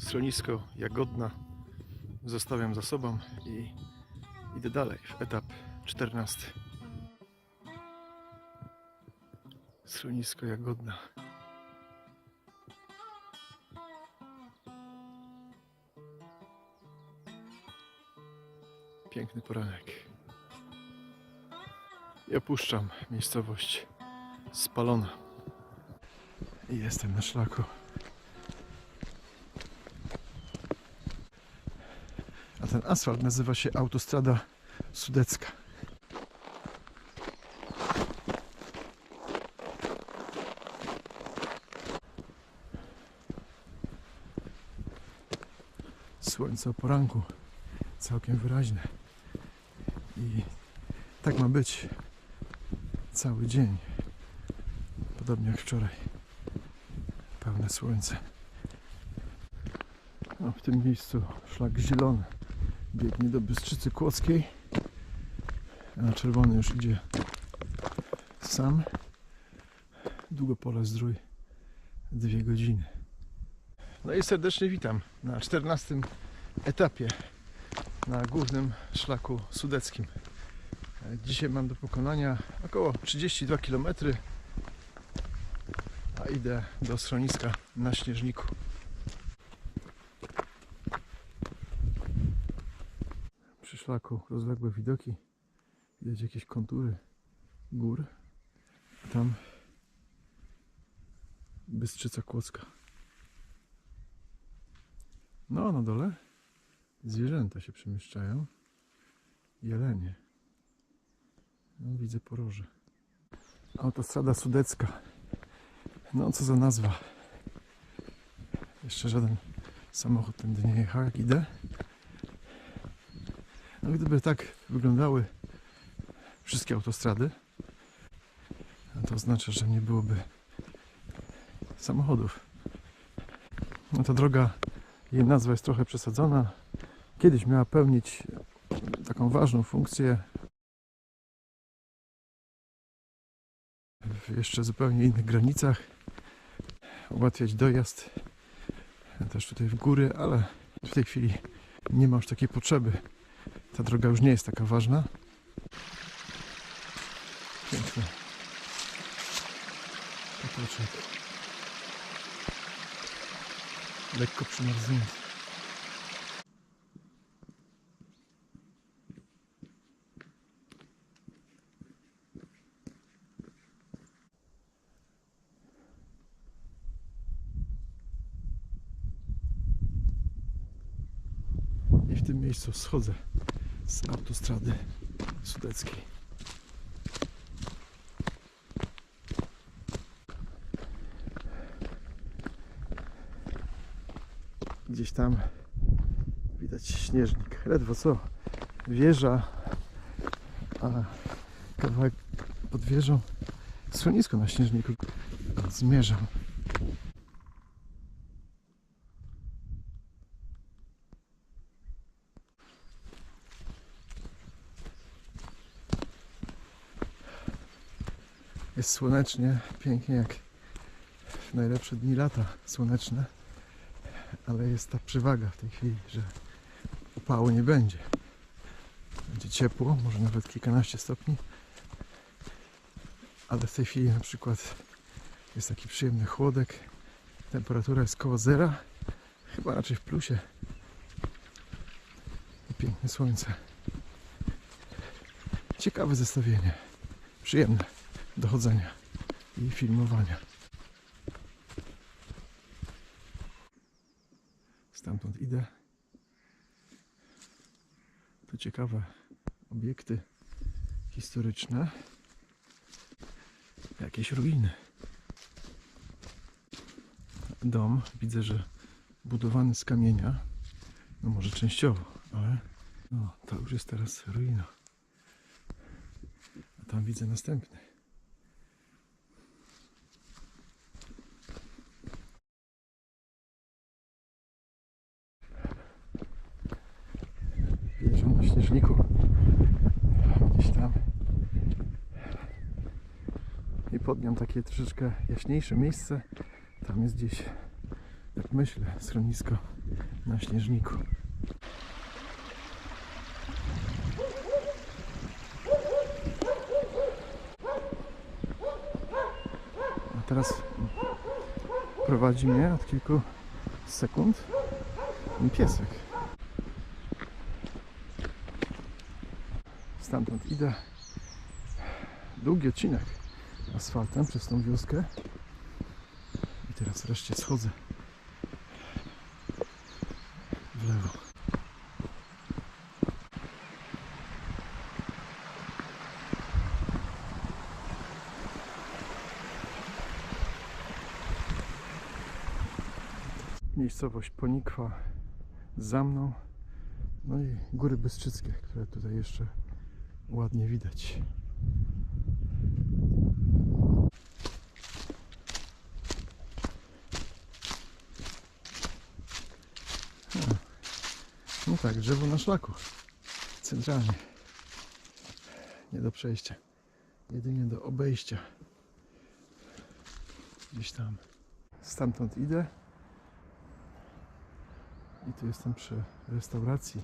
Schronisko Jagodna zostawiam za sobą i idę dalej w etap 14. Schronisko Jagodna. Piękny poranek. I opuszczam miejscowość spalona. Jestem na szlaku. Ten asfalt nazywa się Autostrada Sudecka. Słońce o poranku całkiem wyraźne. I tak ma być cały dzień. Podobnie jak wczoraj. Pełne słońce. No, w tym miejscu szlak zielony biegnie do Bystrzycy Kłodzkiej. Na czerwony już idzie sam. Długopole zdrój dwie godziny. No i serdecznie witam na 14 etapie na głównym szlaku sudeckim. Dzisiaj mam do pokonania około 32 km, a idę do schroniska na Śnieżniku. Przy szlaku rozległe widoki, widać jakieś kontury gór, a tam Bystrzyca Kłodzka. No, na dole zwierzęta się przemieszczają. Jelenie. No, widzę poroże. Autostrada Sudecka. No, co za nazwa. Jeszcze żaden samochód tędy nie jechał, jak idę. No, gdyby tak wyglądały wszystkie autostrady, to oznacza, że nie byłoby samochodów. No, ta droga, jej nazwa jest trochę przesadzona. Kiedyś miała pełnić taką ważną funkcję w jeszcze zupełnie innych granicach, ułatwiać dojazd też tutaj w góry, ale w tej chwili nie ma już takiej potrzeby. Ta droga już nie jest taka ważna. Piękny potoczek. Lekko przymarznięty. I w tym miejscu schodzę z autostrady sudeckiej. Gdzieś tam widać śnieżnik. Ledwo co wieża, a kawałek pod wieżą schronisko na śnieżniku. Zmierzam. Jest słonecznie, pięknie jak w najlepsze dni lata słoneczne, ale jest ta przewaga w tej chwili, że upału nie będzie. Będzie ciepło, może nawet kilkanaście stopni, ale w tej chwili na przykład jest taki przyjemny chłodek, temperatura jest koło zera, chyba raczej w plusie i piękne słońce. Ciekawe zestawienie, przyjemne do chodzenia i filmowania. Stamtąd idę. Tu ciekawe obiekty historyczne. Jakieś ruiny. Dom widzę, że budowany z kamienia. No może częściowo, ale no, to już jest teraz ruina. A tam widzę następny. Wieża na śnieżniku. Gdzieś tam. I pod nią takie troszeczkę jaśniejsze miejsce. Tam jest gdzieś Jak myślę, schronisko na śnieżniku. A teraz prowadzi mnie od kilku sekund piesek. Stamtąd idę. Długi odcinek asfaltem przez tą wioskę. I teraz wreszcie schodzę w lewo. Miejscowość Ponikwa za mną. No i góry Bystrzyckie, które tutaj jeszcze ładnie widać. No tak, drzewo na szlaku. Centralnie. Nie do przejścia. Jedynie do obejścia. Gdzieś tam. Stamtąd idę. I tu jestem przy restauracji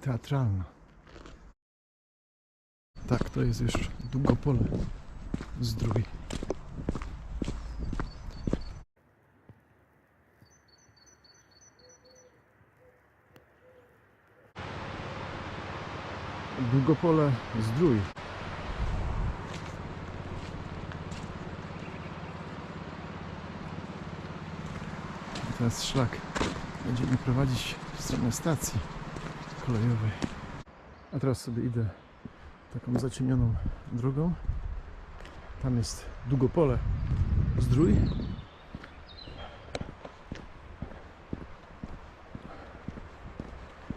teatralna. Tak, to jest już Długopole Zdrój. Długopole Zdrój. Teraz szlak będzie mnie prowadzić w stronę stacji kolejowej. A teraz sobie idę taką zacienioną drogą. Tam jest Długopole Zdrój.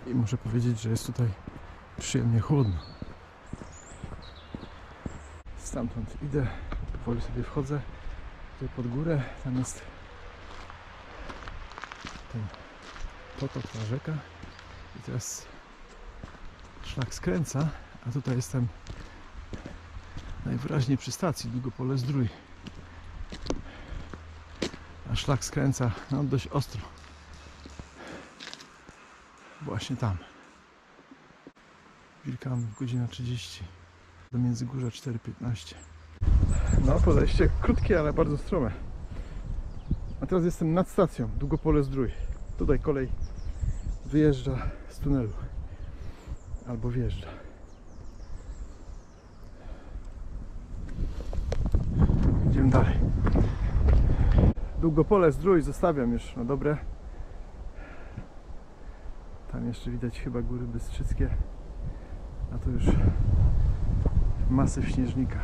I muszę powiedzieć, że jest tutaj przyjemnie chłodno. Stamtąd idę, powoli sobie wchodzę tutaj pod górę. Tam jest ten potok, ta rzeka. I teraz szlak skręca, a tutaj jestem najwyraźniej przy stacji Długopole Zdrój. A szlak skręca no, dość ostro. Właśnie tam. Wilkanów, godzina 30. Do Międzygórza 4.15. No, podejście krótkie, ale bardzo strome. A teraz jestem nad stacją Długopole Zdrój. Tutaj kolej wyjeżdża z tunelu. Albo wjeżdża. Idziemy dalej. Długopole Zdrój zostawiam już na dobre. Tam jeszcze widać chyba góry Bystrzyckie. A tu już masyw śnieżnika.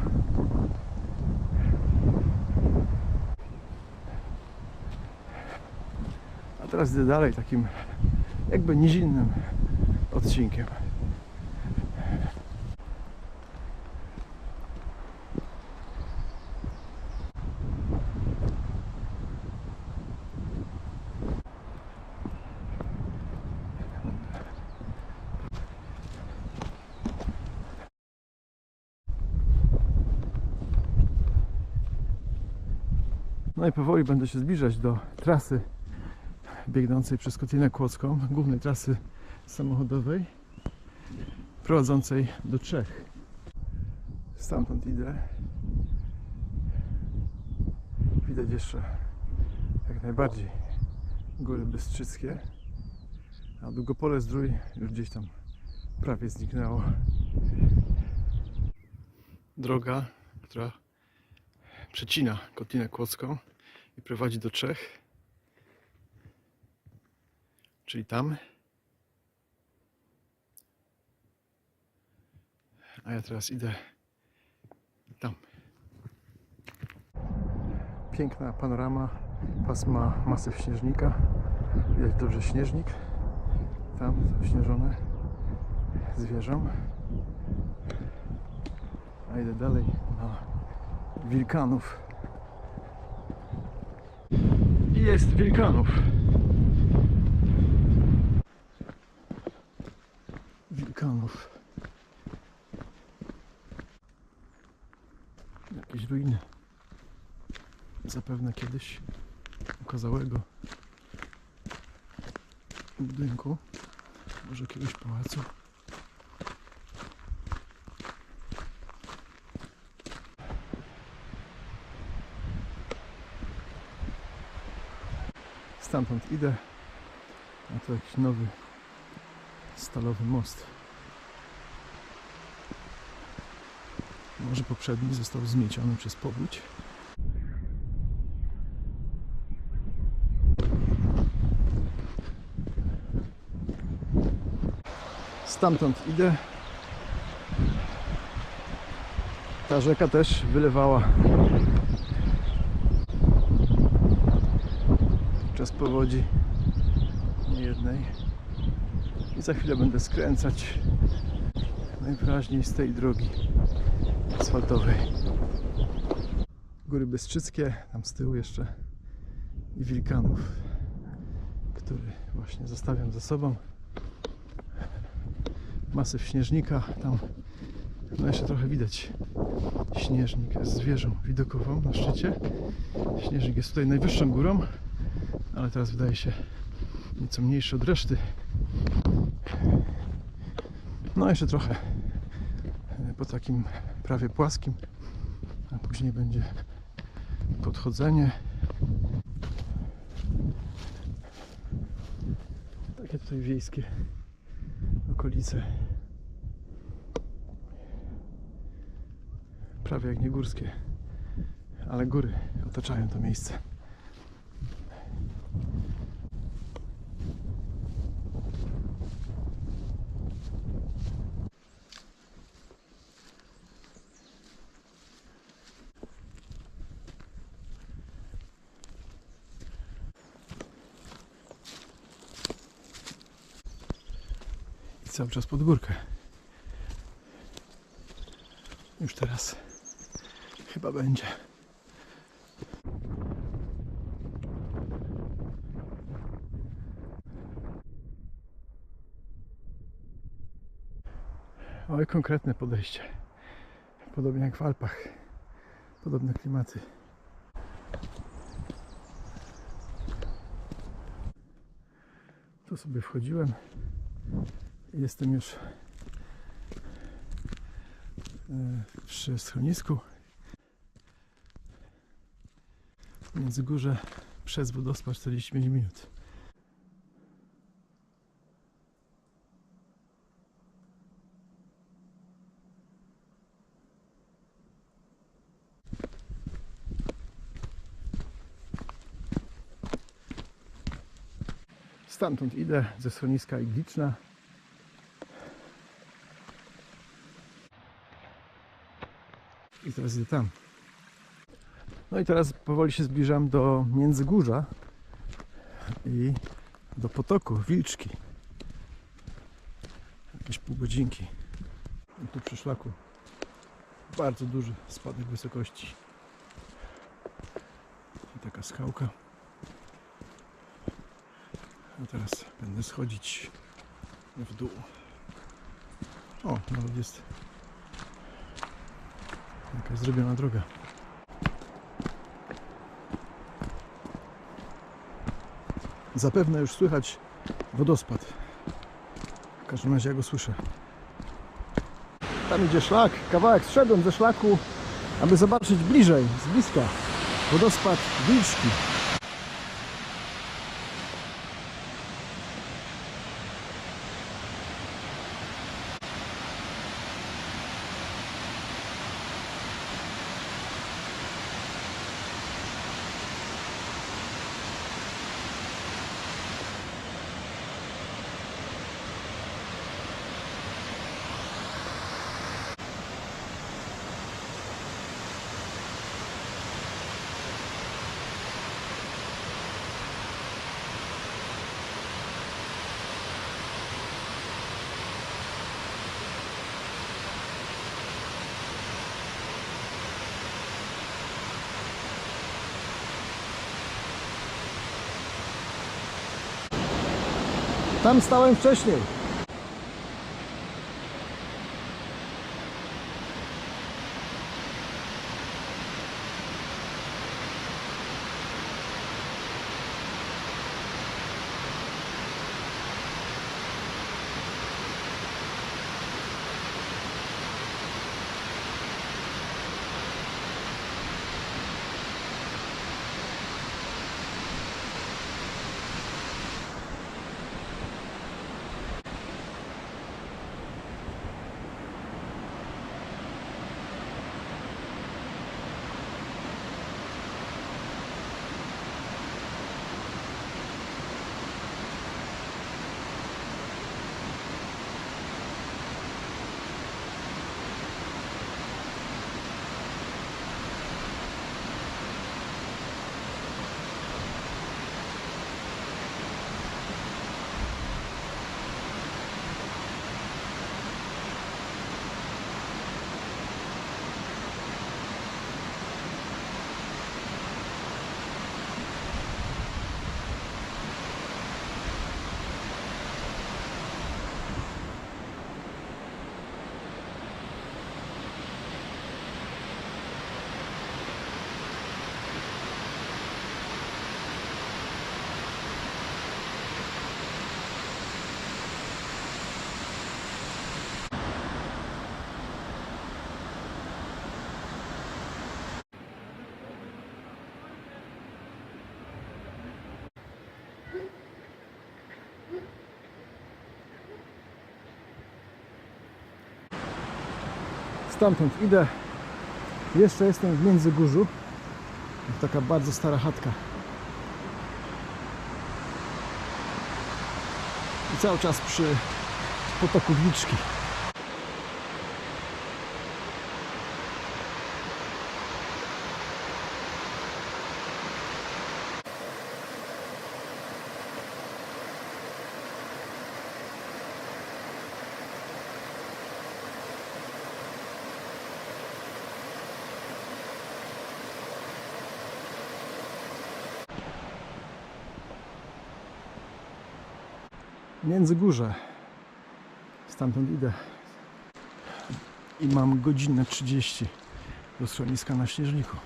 A teraz idę dalej takim jakby nizinnym odcinkiem. No i powoli będę się zbliżać do trasy biegnącej przez Kotlinę Kłodzką, głównej trasy samochodowej prowadzącej do Czech. Stamtąd idę. Widać jeszcze jak najbardziej góry Bystrzyckie, a Długopole Zdrój już gdzieś tam prawie zniknęło. Droga, która przecina Kotlinę Kłodzką i prowadzi do Czech. Czyli tam. A ja teraz idę tam. Piękna panorama pasma masyw śnieżnika. Widać dobrze śnieżnik. Tam śnieżone zwierzę. A idę dalej na Wilkanów jest Wilkanów. Wilkanów. Jakieś ruiny. Zapewne kiedyś okazałego budynku, może jakiegoś pałacu. Stamtąd idę, a to jakiś nowy stalowy most. Może poprzedni został zmieciony przez powódź. Stamtąd idę. Ta rzeka też wylewała podczas powodzi niejednej. I za chwilę będę skręcać najwyraźniej z tej drogi asfaltowej. Góry Bystrzyckie, tam z tyłu jeszcze i Wilkanów, który właśnie zostawiam za sobą. Masyw śnieżnika, tam no jeszcze trochę widać śnieżnik z wieżą widokową na szczycie. Śnieżnik jest tutaj najwyższą górą, ale teraz wydaje się nieco mniejszy od reszty. No jeszcze trochę e, po takim prawie płaskim, a później będzie podchodzenie. Takie tutaj wiejskie okolice. Prawie jak nie górskie, ale góry otaczają to miejsce. Cały czas pod górkę. Już teraz chyba będzie. Oj, konkretne podejście. Podobnie jak w Alpach. Podobne klimaty. Tu sobie wchodziłem. Jestem już e, przy schronisku. W Międzygórze przez wodospad 45 minut. Stamtąd idę ze schroniska Igliczna. Teraz idę tam. No i teraz powoli się zbliżam do Międzygórza i do potoku Wilczki. Jakieś pół godzinki. I tu przy szlaku bardzo duży spadek wysokości. I taka skałka. A teraz będę schodzić w dół. O, nawet jest jakaś zrobiona droga. Zapewne już słychać wodospad. W każdym razie ja go słyszę. Tam idzie szlak. Kawałek zszedłem ze szlaku, aby zobaczyć bliżej, z bliska, wodospad Wilczki. Tam stałem wcześniej. Stamtąd idę. Jeszcze jestem w Międzygórzu. Taka bardzo stara chatka. I cały czas przy potoku Gliczki. Międzygórze. Stamtąd idę. I mam godzinę 30 do schroniska na Śnieżniku.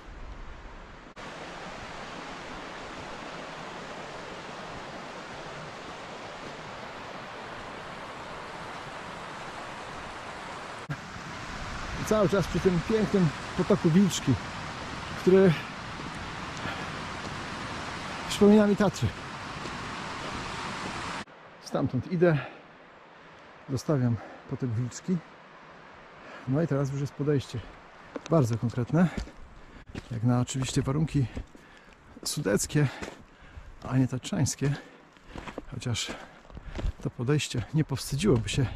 Cały czas przy tym pięknym potoku Wilczki, który przypomina mi Tatry. Stamtąd idę, zostawiam potok Wilczki. No i teraz już jest podejście bardzo konkretne, jak na oczywiście warunki sudeckie, a nie tatrzańskie. Chociaż to podejście nie powstydziłoby się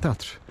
Tatr.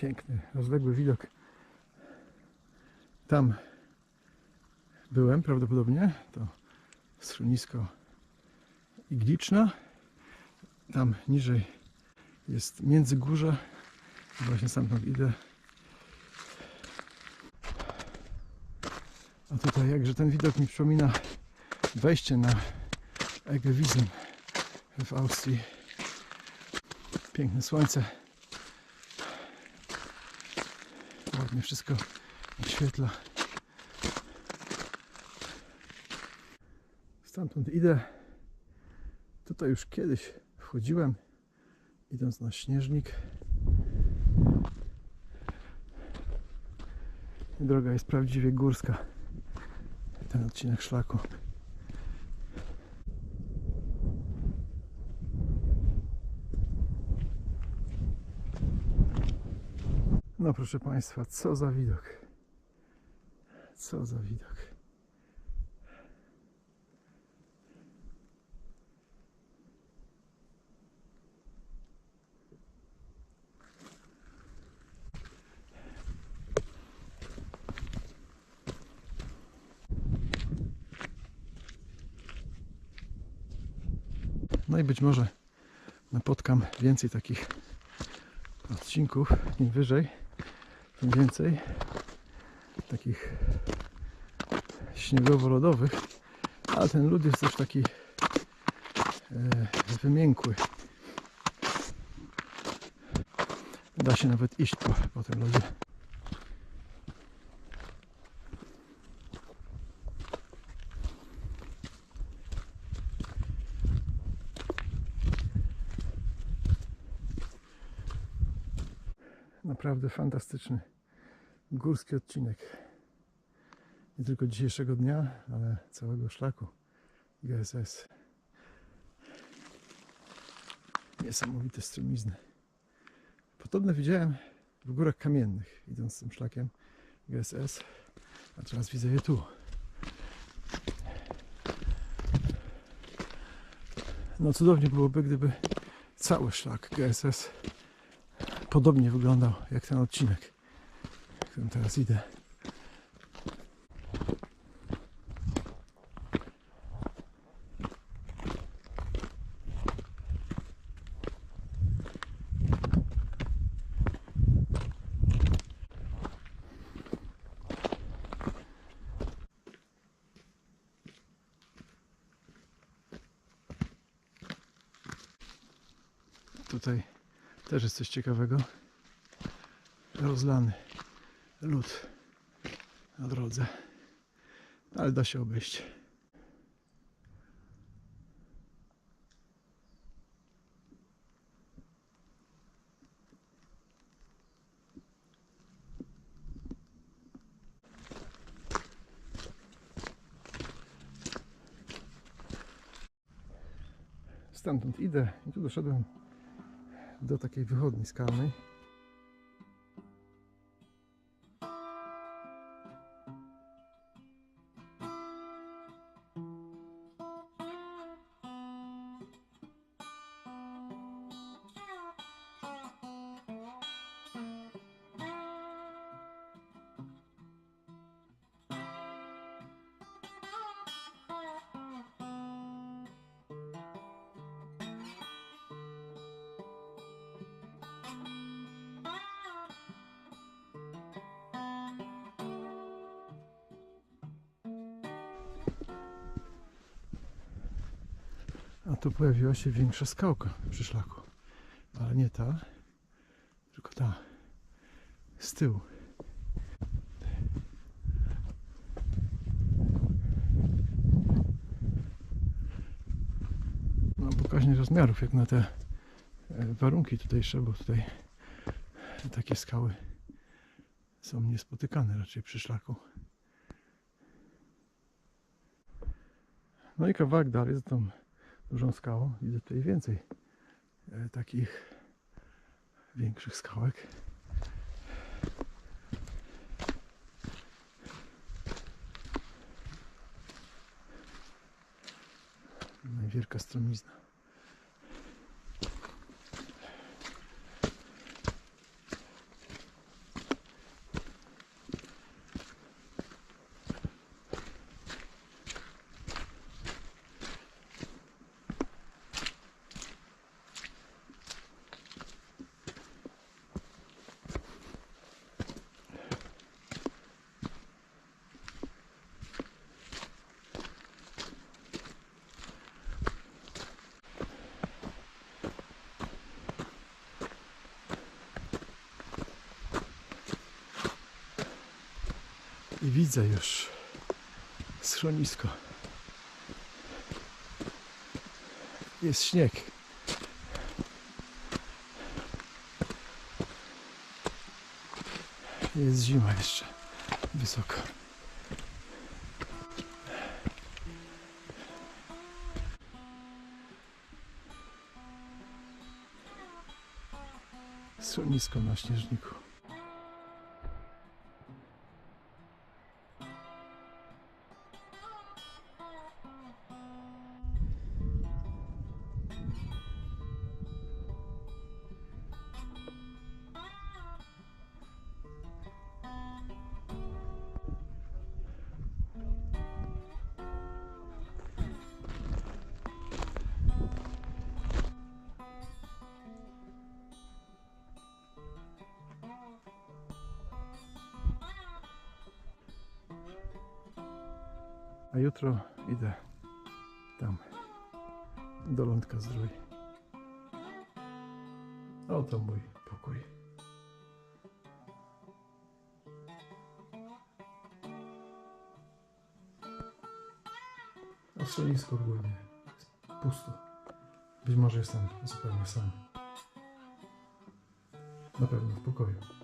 Piękny, rozległy widok. Tam byłem prawdopodobnie. To schronisko Igliczna. Tam niżej jest Międzygórze. Właśnie stamtąd idę. A tutaj jakże ten widok mi przypomina wejście na Egewiesen w Austrii. Piękne słońce. Ładnie wszystko oświetla. Stamtąd idę. Tutaj już kiedyś wchodziłem, idąc na śnieżnik. Droga jest prawdziwie górska. Ten odcinek szlaku. No proszę Państwa, co za widok. Co za widok. No i być może napotkam więcej takich odcinków, im wyżej, więcej takich śniegowo-lodowych, ale ten lód jest też taki e, wymiękły. Da się nawet iść po, po tym lodzie. Naprawdę fantastyczny górski odcinek. Nie tylko dzisiejszego dnia, ale całego szlaku GSS. Niesamowite strumizny. Podobne widziałem w górach kamiennych, idąc tym szlakiem GSS, a teraz widzę je tu. No cudownie byłoby, gdyby cały szlak GSS podobnie wyglądał jak ten odcinek, którym teraz idę. Tutaj też jest coś ciekawego. rozlany lód na drodze. Ale da się obejść. Stamtąd idę i tu doszedłem do takiej wychodni skalnej. A tu pojawiła się większa skałka przy szlaku. Ale nie ta, tylko ta z tyłu. No pokaźnych rozmiarów jak na te e, warunki tutejsze, bo tutaj takie skały są niespotykane raczej przy szlaku. No i kawałek dalej za tą dużą skałą widzę tutaj więcej e, takich większych skałek. No wielka stromizna. I widzę już schronisko. Jest śnieg. Jest zima jeszcze wysoko. Schronisko na śnieżniku. Jutro idę tam do Lądka Zdrój. Oto mój pokój. A schronisko ogólnie jest pusto. Być może jestem zupełnie sam. Na pewno w pokoju.